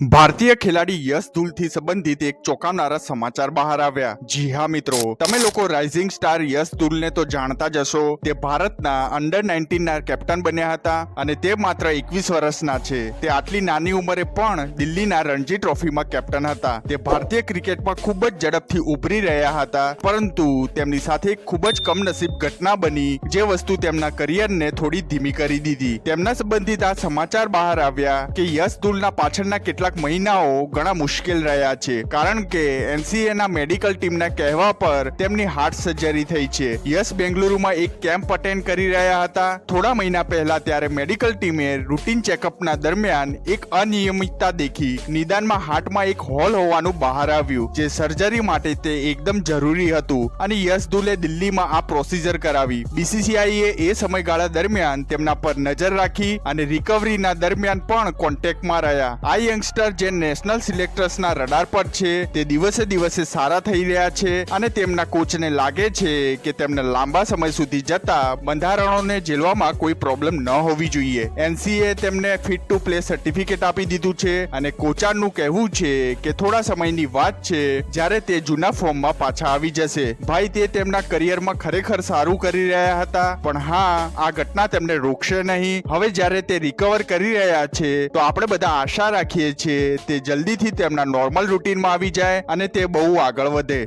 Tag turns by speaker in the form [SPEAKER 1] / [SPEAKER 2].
[SPEAKER 1] ભારતીય ખેલાડી યશ ધુલથી સંબંધિત એક ચોંકાવનારા સમાચાર બહાર આવ્યા. જી હા મિત્રો, તમે લોકો રાઇઝિંગ સ્ટાર યશ ધુલને તો જાણતા જ હશો તે ભારતના અંડર 19 ના કેપ્ટન બન્યા હતા અને તે માત્ર એકવીસ વર્ષના છે. તે આટલી નાની ઉંમરે પણ દિલ્હીના રણજી ટ્રોફીમાં કેપ્ટન હતા. તે ભારતીય ક્રિકેટમાં ખૂબ જ ઝડપથી ઉભરી રહ્યા હતા, પરંતુ તેમની સાથે એક ખૂબ જ કમનસીબ ઘટના બની, જે વસ્તુ તેમના કરિયરને થોડી ધીમી કરી દીધી. તેમના સંબંધિત આ સમાચાર બહાર આવ્યા કે યશ ધુલના પાછળના કેટલાક મહિનાઓ ઘણા મુશ્કેલ રહ્યા છે. કારણ કે એનસીએના મેડિકલ ટીમના કહેવા પર તેમની હાર્ટ સર્જરી થઈ છે. યસ, બેંગલુરુમાં એક કેમ્પ અટેન્ડ કરી રહ્યા હતા. થોડા મહિના પહેલા ત્યારે મેડિકલ ટીમે રૂટીન ચેકઅપના દરમિયાન એક અનિયમિતતા દેખી. નિદાનમાં હાર્ટમાં એક હોલ હોવાનું બહાર આવ્યું, જે સર્જરી માટે તે એકદમ જરૂરી હતું. અને યશ દુલે દિલ્હીમાં આ પ્રોસિજર કરાવી. બીસીસીઆઈએ એ સમયગાળા દરમિયાન તેમના પર નજર રાખી અને રિકવરીના દરમિયાન પણ કોન્ટેક્ટમાં રહ્યા. આ યંગસ્ટર જે નેશનલ સિલેક્ટર્સના રડાર પર છે, તે દિવસે દિવસે સારા થઈ રહ્યા છે અને તેમના કોચને લાગે છે કે તેમને લાંબા સમય સુધી જતા બંધારણોને ઝેલવામાં કોઈ પ્રોબ્લેમ ન હોવી જોઈએ. એનસીએ તેમને ફિટ ટુ પ્લે સર્ટિફિકેટ આપી દીધું છે અને કોચારનું કહેવું છે કે થોડા સમયની વાત છે જ્યારે તે જૂના ફોર્મમાં પાછા આવી જશે. ભાઈ, તે તેમના કરિયરમાં ખરેખર સારું કરી રહ્યા હતા, પણ હા, આ ઘટના તેમને રોકશે નહીં. હવે જ્યારે તે રિકવર કરી રહ્યા છે, તો આપણે બધા આશા રાખીએ છીએ તે જલ્દીથી તેમના નોર્મલ રૂટીનમાં આવી જાય અને તે બહુ આગળ વધે.